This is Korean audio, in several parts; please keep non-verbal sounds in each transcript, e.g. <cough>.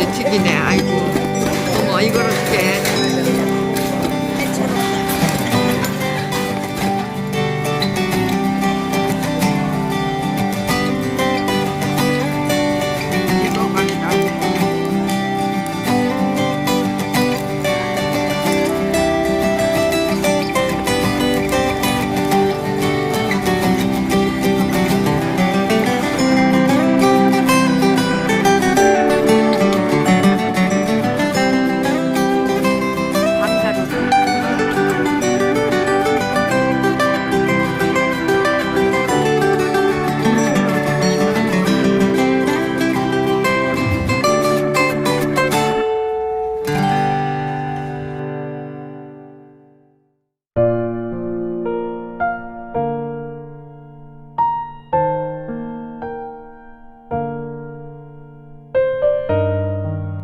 애들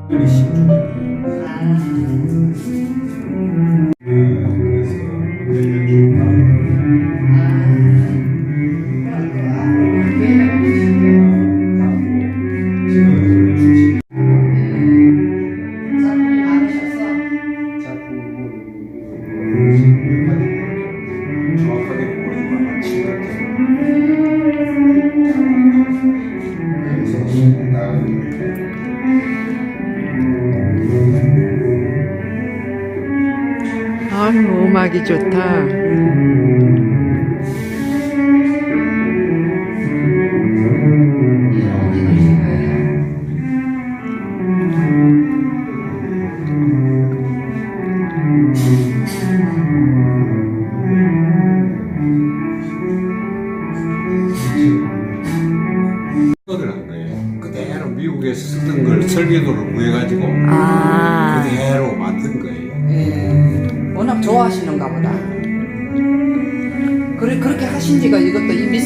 정확하게 음악이 좋다.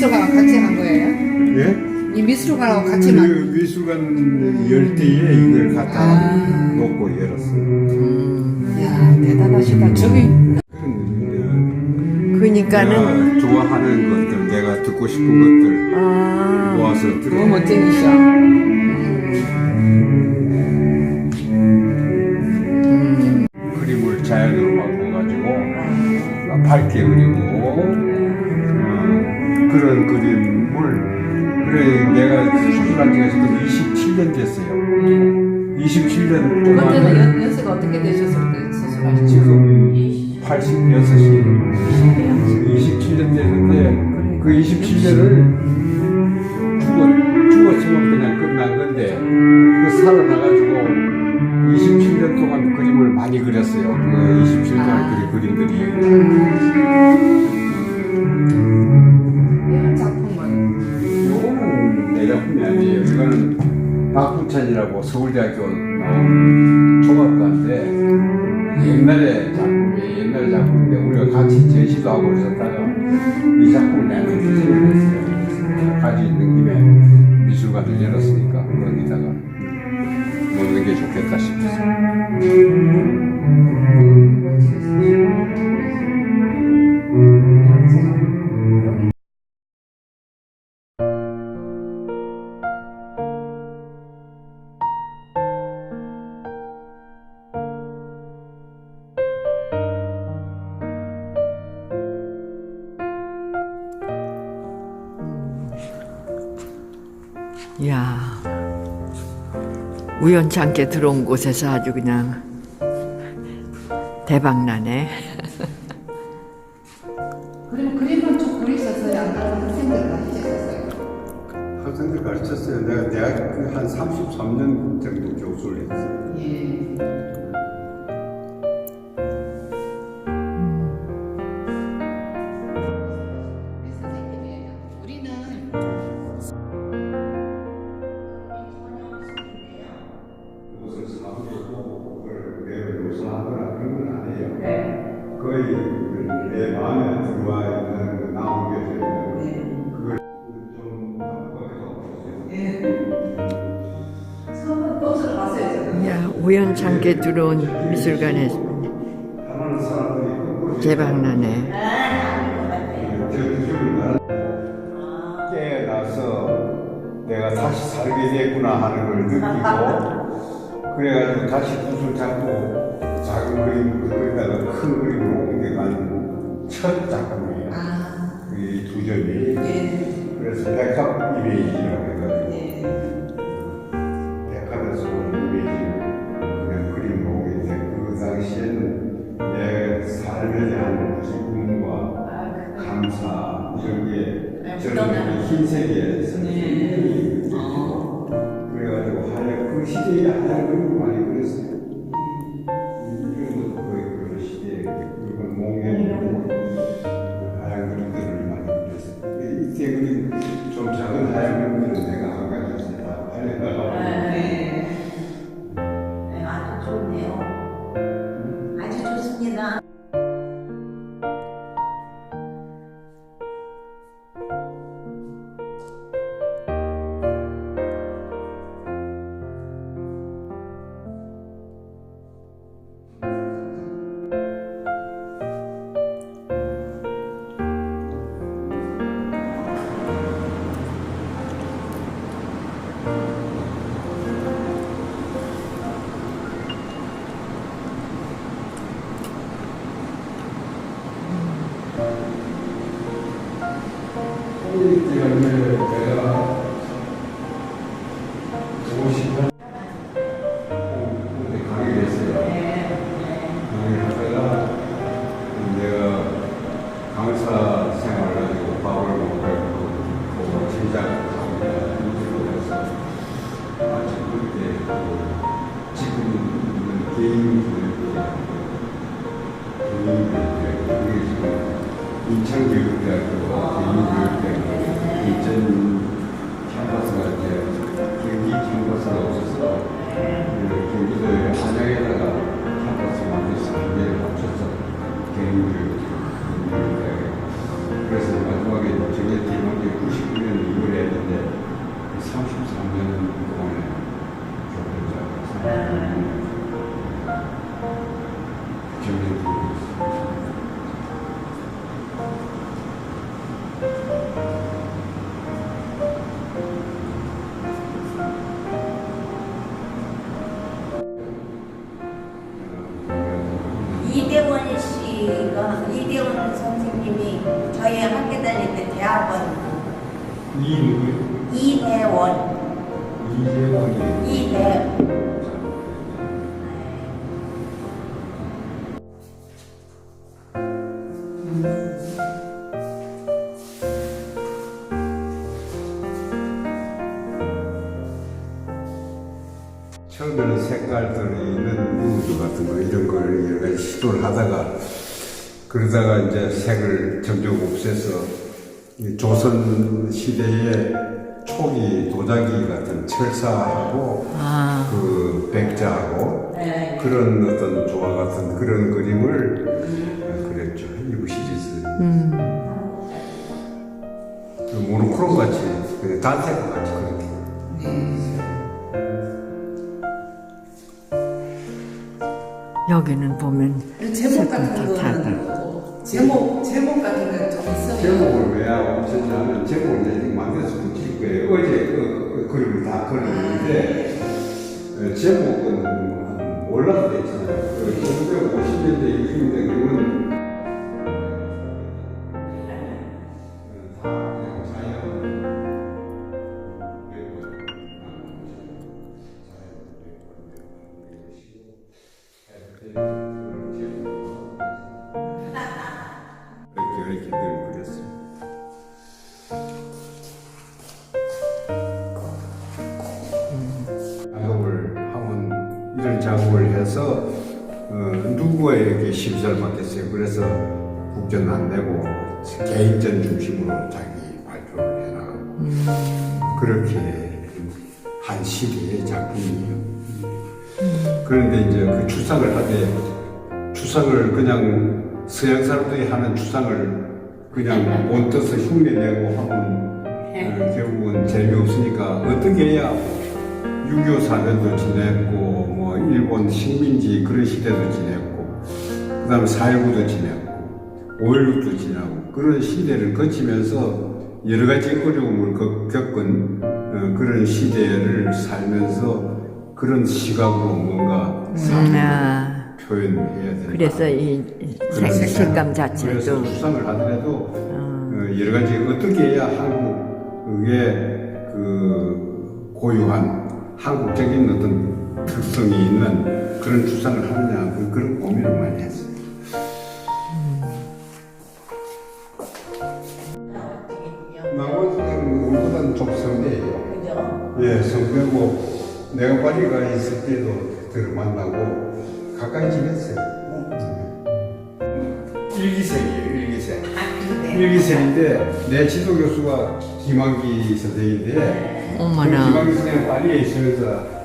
미술관하고 같이 한 거예요? 예? 이 미술관하고 같이 만 그 미술관 열 때에 이걸 갖다 아. 놓고 열었어요. 이야, 대단하시다. 저기, 그런 그니까는. 내가 좋아하는 것들, 내가 듣고 싶은 것들 아. 모아서 너무 들어. 멋쟁이셔. 그림을 자연으로 바꿔가지고 밝게 그리고 어, 그런 그림을 그래 내가 수술한 지가 지금 27년 됐어요. 27년 그때는 동안 연, 연세가 어떻게 되셨을 때 수술하셨죠? 지금 86이 27년 됐는데 그 27년을 죽었, 죽었으면 그냥 끝난 건데 그 살아나가지고 27년 동안 그림을 많이 그렸어요. 그 27년 그 그림들이 이라고 서울대학교 나온 조각가인데 옛날에 작품이 옛날 작품인데 우리가 같이 제시도 하고 그랬었다가 이 작품을 내는 주제를 했어요. 가지고 있는 김에 미술관을 열었으니까 거기다가 야 우연치 않게 들어온 곳에서 아주 그냥 대박 나네. <laughs> 그리고 그림은 쭉 그리셨어요? 아까 학생들 가르치셨어요? 학생들 가르쳤어요. 내가 대학 한 33년 정도 교수를 했어요. 예. 우연치 않게 들어온 대박 나네. 깨어나서 내가 다시 살게 됐구나 하는 걸 느끼고 그래가지고 다시 붓을 잡고 작은 그림을 그리다가 큰 그림으로 옮겨간 첫 작품이에요. 아, 이두 점이. 예. 그래서 백합 이미지라고 해가지고 예. 저 인 교육대 개인 교육대 그게 지금 인천 교육대학교 그래서 마지막에 저게 대학교 99년 2월에 했는데 33년 동안에 경력이 이대원 선생님이 저희 학교 다닐 때 대학원. 이 누구요? 이대원. 이재원이 이대 처음에는 색깔들이 있는 우드 같은 거 이런 걸 여러 가지 시도를 하다가 그러다가 이제 색을 점점 없애서 이 조선 시대의 초기 도자기 같은 철사하고 아, 그 백자하고 네. 그런 어떤 조화 같은 그런 그림을 그렸죠. 일부 시리즈. 그 모노크롬 같이, 그 단색 같이 그렇게. 여기는 보면 그 제목 같은 색깔 다 거는 뭐 제목 제목 같은 거좀 있어요. 제목을 왜 하고 있었냐면 제목을 이제 만들어서 붙일 거예요. 어제 그, 그 그림을 다 그렸는데 어, 제목은 한 몰라도 됐잖아요. 그 1950년대, 60년대 그림 해서 어, 누구에게 심사를 받겠어요. 그래서 국전 안 내고 개인전 중심으로 자기 발표를 해나가고 그렇게 한 시대의 작품이에요. 그런데 이제 그 추상을 하되 추상을 그냥 서양 사람들이 하는 추상을 그냥 <laughs> 못 떠서 흉내내고 하면 어, 결국은 재미없으니까 어떻게 해야 6.25 사변도 지냈고 뭐 일본 식민지 그런 시대도 지냈고 그 다음에 4.19도 지냈고 5.16도 지나고 그런 시대를 거치면서 여러 가지 어려움을 겪- 겪은 어, 그런 시대를 살면서 그런 시각으로 뭔가 음, 아, 표현해야 된다. 그래서 이 색감 그래서 자체도 음. 수상을 하더라도 어, 여러 가지 어떻게 해야 한국의 그 고유한 한국적인 어떤 특성이 있는 그런 주상을 하느냐 그- 그런 고민을 많이 했어요. 우리보다는 좀. 그죠? 예, 성대고 내가 파리 가 있을 때도 그를 만나고 가까이 지냈어요. 일기생이에요, 일기생. 아. 일기생인데 내 지도 교수가 김한기 선생인데 어머나. 그 김한기 선생님 파리에 있으면서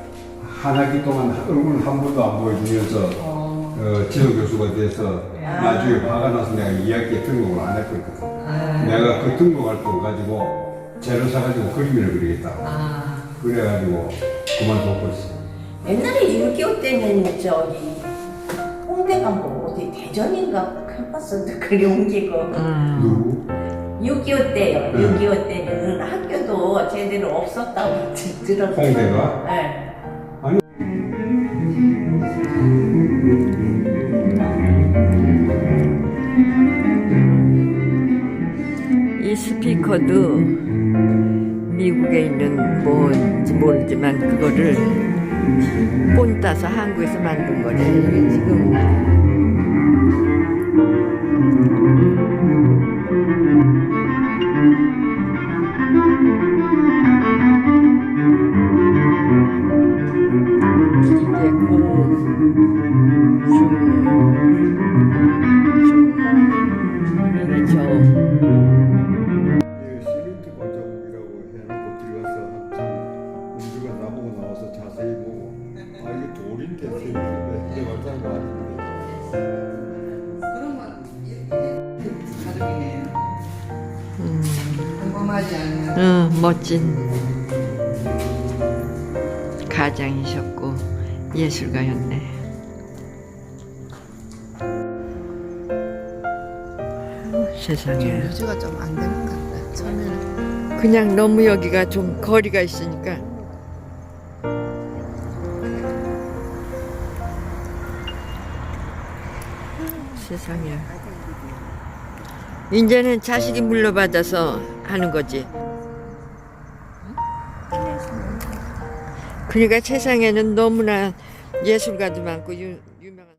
한 학기 동안 얼굴 한 번도 안 보여주면서 어, 지도 교수가 돼서 나중에 화가 나서 내가 2학기에 등록을 안 했거든. 내가 그 등록할 돈 가지고 재료 사가지고 그림을 그리겠다. 그래가지고 그만뒀고 있어. 옛날에 6.25 때는 저기 홍대 간거 어디 대전인가 캠퍼스도 그리 옮기고 누구? 6.25 때요. 음. 6.25 때는 학교도 제대로 없었다고 <laughs> 들었어요. 홍대가? 네. 스피커도 미국에 있는 뭔지 모르지만 그거를 본 따서 한국에서 만든 거래. 지금 이게 돌인데 생겼는데 내 발자국 아닌데 그런 건 이렇게 가족이네요. 평범하지 않은 응, 멋진 가장이셨고 예술가였네. 세상에. 유지가 좀 안 되는 것 같다. 처음에는 그냥 너무 여기가 좀 거리가 있으니까. 세상에. 이제는 자식이 물려받아서 하는 거지. 그러니까 세상에는 너무나 예술가도 많고.